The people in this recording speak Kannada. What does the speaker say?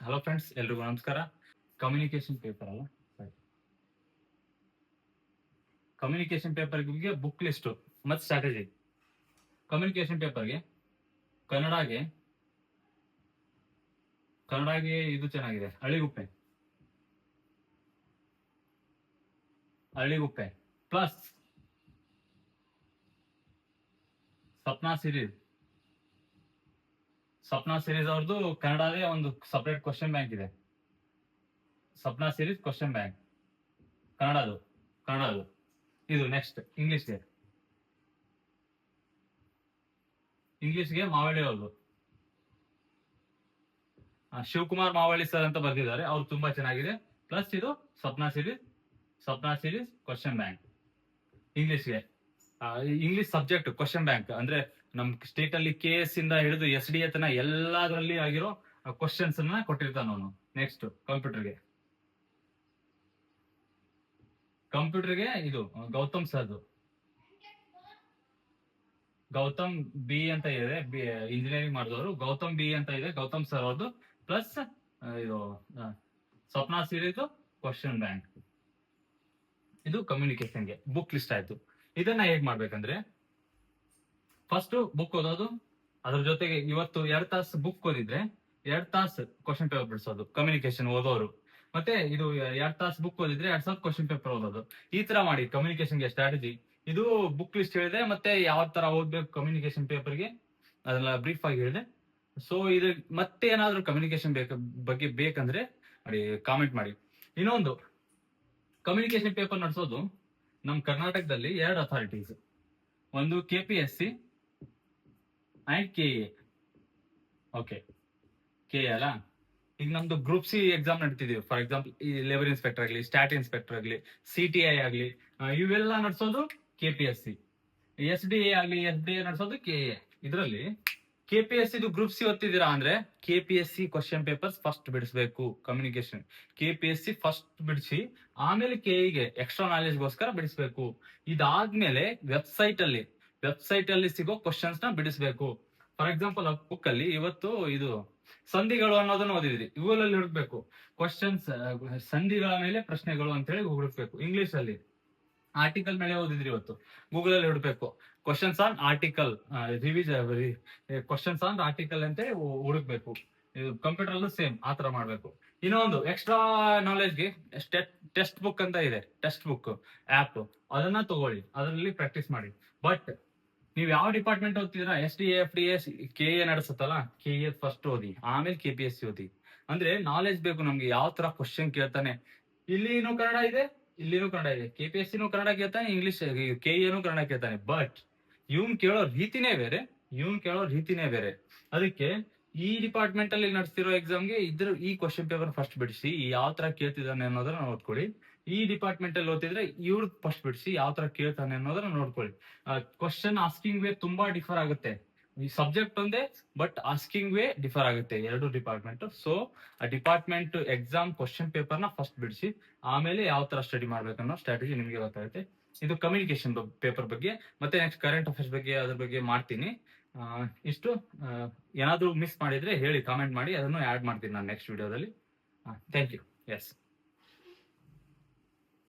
ಹಲೋ ಫ್ರೆಂಡ್ಸ್ ಎಲ್ರಿಗೂ ನಮಸ್ಕಾರ. ಕಮ್ಯುನಿಕೇಶನ್ ಪೇಪರ್ ಅಲ್ಲ? ಕಮ್ಯುನಿಕೇಶನ್ ಪೇಪರ್ಗೆ ಬುಕ್ ಲಿಸ್ಟು ಮತ್ತು ಸ್ಟ್ರಾಟಜಿ ಕಮ್ಯುನಿಕೇಶನ್ ಪೇಪರ್ಗೆ ಕನ್ನಡಗೆ ಕನ್ನಡಗೆ ಇದು ಚೆನ್ನಾಗಿದೆ Halliguppe Halliguppe plus Sapna series Sapna series ಅವ್ರದ್ದು ಕನ್ನಡದೇ ಒಂದು ಸಪ್ರೇಟ್ ಕ್ವಶನ್ ಬ್ಯಾಂಕ್ ಇದೆ. ಸಪ್ನಾ ಸಿರೀಸ್ ಕ್ವಶನ್ ಬ್ಯಾಂಕ್ ಕನ್ನಡದು ಕನ್ನಡದು. ಇದು ನೆಕ್ಸ್ಟ್ ಇಂಗ್ಲಿಷ್ಗೆ ಇಂಗ್ಲಿಷ್ಗೆ ಮಾವಳ್ಳಿ ಅವ್ರದ್ದು ಶಿವಕುಮಾರ್ ಮಾವಳ್ಳಿ ಸರ್ ಅಂತ ಬರ್ದಿದ್ದಾರೆ. ಅವ್ರು ತುಂಬಾ ಚೆನ್ನಾಗಿದೆ. ಪ್ಲಸ್ ಇದು Sapna series Sapna series question bank ಇಂಗ್ಲಿಷ್ಗೆ English subject question bank ಅಂದ್ರೆ ನಮ್ ಸ್ಟೇಟ್ ಅಲ್ಲಿ ಕೆ ಎಸ್ ಇಂದ ಹಿಡಿದು ಎಸ್ ಡಿ ತನ ಎಲ್ಲಾದ್ರಲ್ಲಿ ಆಗಿರೋ ಕ್ವಶನ್ಸ್ ಅನ್ನ ಕೊಟ್ಟಿರ್ತಾನ ಅವನು. ನೆಕ್ಸ್ಟ್ ಕಂಪ್ಯೂಟರ್ಗೆ ಕಂಪ್ಯೂಟರ್ಗೆ ಇದು, ಗೌತಮ್ ಸರ್ದು ಗೌತಮ್ ಬಿ ಅಂತ ಇದೆ ಇಂಜಿನಿಯರಿಂಗ್ ಮಾಡಿದವರು. ಗೌತಮ್ ಬಿ ಅಂತ ಇದೆ, ಗೌತಮ್ ಸರ್ ಅವ್ರದ್ದು ಪ್ಲಸ್ ಇದು ಸ್ವಪ್ನ ಸೀರಿದು ಕ್ವಶನ್ ಬ್ಯಾಂಕ್ ಇದು ಕಮ್ಯುನಿಕೇಶನ್ಗೆ ಬುಕ್ ಲಿಸ್ಟ್ ಆಯ್ತು. ಇದನ್ನ ಹೇಗ್ ಮಾಡ್ಬೇಕಂದ್ರೆ ಫಸ್ಟ್ ಬುಕ್ ಓದೋದು, ಅದ್ರ ಜೊತೆಗೆ ಇವತ್ತು ಎರಡ್ ತಾಸು ಬುಕ್ ಓದಿದ್ರೆ ಎರಡ್ ತಾಸು ಕ್ವಶನ್ ಪೇಪರ್ ಬಿಡಿಸೋದು ಕಮ್ಯುನಿಕೇಶನ್ ಓದೋರು. ಮತ್ತೆ ಇದು ಎರಡ್ ತಾಸು ಬುಕ್ ಓದಿದ್ರೆ ಎರಡ್ ಸಾವಿರ ಕ್ವಶನ್ ಪೇಪರ್ ಓದೋದು. ಈ ತರ ಮಾಡಿ ಕಮ್ಯುನಿಕೇಶನ್ಗೆ ಸ್ಟ್ರಾಟಜಿ ಇದು ಬುಕ್ ಲಿಸ್ಟ್ ಹೇಳಿದೆ ಮತ್ತೆ ಯಾವ ತರ ಓದ್ಬೇಕು ಕಮ್ಯುನಿಕೇಶನ್ ಪೇಪರ್ಗೆ ಅದನ್ನ ಬ್ರೀಫ್ ಆಗಿ ಹೇಳಿದೆ. ಸೊ ಇದು ಮತ್ತೆ ಏನಾದ್ರು ಕಮ್ಯುನಿಕೇಶನ್ ಬೇಕ, ಬಗ್ಗೆ ಬೇಕಂದ್ರೆ ಮಾಡಿ ಕಾಮೆಂಟ್ ಮಾಡಿ. ಇನ್ನೊಂದು ಕಮ್ಯುನಿಕೇಶನ್ ಪೇಪರ್ ನಡೆಸೋದು ನಮ್ ಕರ್ನಾಟಕದಲ್ಲಿ ಎರಡು ಅಥಾರಿಟೀಸ್ ಒಂದು K P S C and K A okay. K ಅಲ್ಲ? ಈಗ ನಮ್ದು ಗ್ರೂಪ್ ಸಿ ಎಕ್ಸಾಮ್ ನಡೀತಿದೀವಿ ಫಾರ್ ಎಕ್ಸಾಂಪಲ್ ಈ ಲೇಬರ್ ಇನ್ಸ್ಪೆಕ್ಟರ್ ಆಗಲಿ ಸ್ಟಾಟ್ ಇನ್ಸ್ಪೆಕ್ಟರ್ ಆಗಲಿ ಸಿ ಟಿ ಐ ಆಗಲಿ ಇವೆಲ್ಲ ನಡೆಸೋದು K P S C S D A ಆಗಲಿ ಎಸ್ ಡಿ ಎ ನಡೆಸೋದು ಕೆ ಎ ಇದರಲ್ಲಿ ಕೆ ಪಿ ಎಸ್ ಇದು ಗ್ರೂಪ್ ಸಿ ಓದ್ತಿದ್ದೀರಾ ಅಂದ್ರೆ K P S C question papers first ಬಿಡಿಸ್ಬೇಕು communication K P S C first ಬಿಡಿಸಿ, ಆಮೇಲೆ ಕೆ ಗೆ ಎಕ್ಸ್ಟ್ರಾ ನಾಲೆಜ್ಗೋಸ್ಕರ ಬಿಡಿಸ್ಬೇಕು. ಇದಾದ್ಮೇಲೆ ವೆಬ್ಸೈಟ್ ಅಲ್ಲಿ ವೆಬ್ಸೈಟ್ ಅಲ್ಲಿ ಸಿಗೋ ಕ್ವಶನ್ಸ್ನ ಬಿಡಿಸ್ಬೇಕು. ಫಾರ್ ಎಕ್ಸಾಂಪಲ್ ಬುಕ್ ಅಲ್ಲಿ ಇವತ್ತು ಇದು ಸಂಧಿಗಳು ಅನ್ನೋದನ್ನ ಓದಿದ್ರಿ ಇವುಗಳಲ್ಲಿ ಹುಡುಕ್ಬೇಕು. ಕ್ವಶನ್ಸ್ ಸಂಧಿಗಳ ಮೇಲೆ ಪ್ರಶ್ನೆಗಳು ಅಂತ ಹೇಳಿ ಹುಡುಕ್ಬೇಕು. ಇಂಗ್ಲಿಷ್ ಅಲ್ಲಿ ಆರ್ಟಿಕಲ್ ಮೇಲೆ ಓದಿದ್ರಿ ಇವತ್ತು. ಗೂಗಲ್ ಅಲ್ಲಿ ಹುಡುಕ್ಬೇಕು. Questions on article revise questions on article ಅಂತ ಹುಡುಕ್ಬೇಕು. ಇದು ಕಂಪ್ಯೂಟರ್ ಅಲ್ಲೂ ಸೇಮ್ ಆ ತರ ಮಾಡ್ಬೇಕು. ಇನ್ನೊಂದು ಎಕ್ಸ್ಟ್ರಾ ನಾಲೆಜ್ಗೆ ಟೆಸ್ಟ್ ಬುಕ್ ಅಂತ ಇದೆ. ಟೆಸ್ಟ್ ಬುಕ್ ಆಪ್ ಅದನ್ನ ತಗೊಳ್ಳಿ. ಅದರಲ್ಲಿ ಪ್ರಾಕ್ಟೀಸ್ ಮಾಡಿ. ಬಟ್ ನೀವು ಯಾವ department ಓದ್ತಿದ್ರ S D F D S K A ನಡೆಸುತ್ತಲ್ಲ? K A first ಓದಿ, ಆಮೇಲೆ ಕೆ ಪಿ ಎಸ್ ಸಿ ಓದಿ. ಅಂದ್ರೆ ನಾಲೆಜ್ ಬೇಕು ನಮ್ಗೆ, ಯಾವ ತರ ಕ್ವಶನ್ ಕೇಳ್ತಾನೆ. ಇಲ್ಲಿನೂ ಕನ್ನಡ ಇದೆ, ಇಲ್ಲಿನೂ ಕನ್ನಡ ಇದೆ. ಕೆ ಪಿ ಎಸ್ ಸಿನೂ ಕನ್ನಡ ಕೇಳ್ತಾನೆ ಇಂಗ್ಲಿಷ್ ಕೆ ಎನು ಕನ್ನಡ ಕೇಳ್ತಾನೆ. ಬಟ್ ಇವ್ನ್ ಕೇಳೋ ರೀತಿನೇ ಬೇರೆ, ಇವ್ನ್ ಕೇಳೋ ರೀತಿನೇ ಬೇರೆ. ಅದಕ್ಕೆ ಈ ಡಿಪಾರ್ಟ್ಮೆಂಟ್ ಅಲ್ಲಿ ನಡೆಸ್ತಿರೋ ಎಕ್ಸಾಮ್ಗೆ ಇದ್ರ ಈ ಕ್ವಶನ್ ಪೇಪರ್ ಫಸ್ಟ್ ಬಿಡಿಸಿ ಯಾವ ತರ ಕೇಳ್ತಿದ್ದಾನೆ ಅನ್ನೋದನ್ನ ನೋಡ್ಕೊಳ್ಳಿ. ಈ ಡಿಪಾರ್ಟ್ಮೆಂಟ್ ಅಲ್ಲಿ ಓದಿದ್ರೆ ಇವ್ರ ಫಸ್ಟ್ ಬಿಡಿಸಿ ಯಾವ ತರ ಕೇಳ್ತಾನೆ ಅನ್ನೋದನ್ನ ನೋಡ್ಕೊಳ್ಳಿ. ಕ್ವಶನ್ ಆಸ್ಕಿಂಗ್ ವೇ ತುಂಬಾ ಡಿಫರ್ ಆಗುತ್ತೆ. ಈ ಸಬ್ಜೆಕ್ಟ್ ಒಂದೇ ಬಟ್ ಆಸ್ಕಿಂಗ್ ವೇ ಡಿಫರ್ ಆಗುತ್ತೆ ಎರಡು ಡಿಪಾರ್ಟ್ಮೆಂಟ್ ಸೊ ಆ ಡಿಪಾರ್ಟ್ಮೆಂಟ್ ಎಕ್ಸಾಮ್ ಕ್ವಶನ್ ಪೇಪರ್ನ ಫಸ್ಟ್ ಬಿಡಿಸಿ, ಆಮೇಲೆ ಯಾವ ತರ ಸ್ಟಡಿ ಮಾಡ್ಬೇಕನ್ನೋ ಸ್ಟ್ರಾಟಜಿ ನಿಮ್ಗೆ ಗೊತ್ತಾಗುತ್ತೆ. ಇದು ಕಮ್ಯುನಿಕೇಶನ್ ಪೇಪರ್ ಬಗ್ಗೆ, ಮತ್ತೆ ನೆಕ್ಸ್ಟ್ ಕರೆಂಟ್ ಅಫೇರ್ಸ್ ಬಗ್ಗೆ, ಅದ್ರ ಬಗ್ಗೆ ಮಾಡ್ತೀನಿ. ಇಷ್ಟು. ಏನಾದ್ರೂ ಮಿಸ್ ಮಾಡಿದ್ರೆ ಹೇಳಿ ಕಾಮೆಂಟ್ ಮಾಡಿ, ಅದನ್ನು ಆಡ್ ಮಾಡ್ತೀನಿ ನಾನು ನೆಕ್ಸ್ಟ್ ವಿಡಿಯೋದಲ್ಲಿ ಥ್ಯಾಂಕ್ ಯು ಎಸ್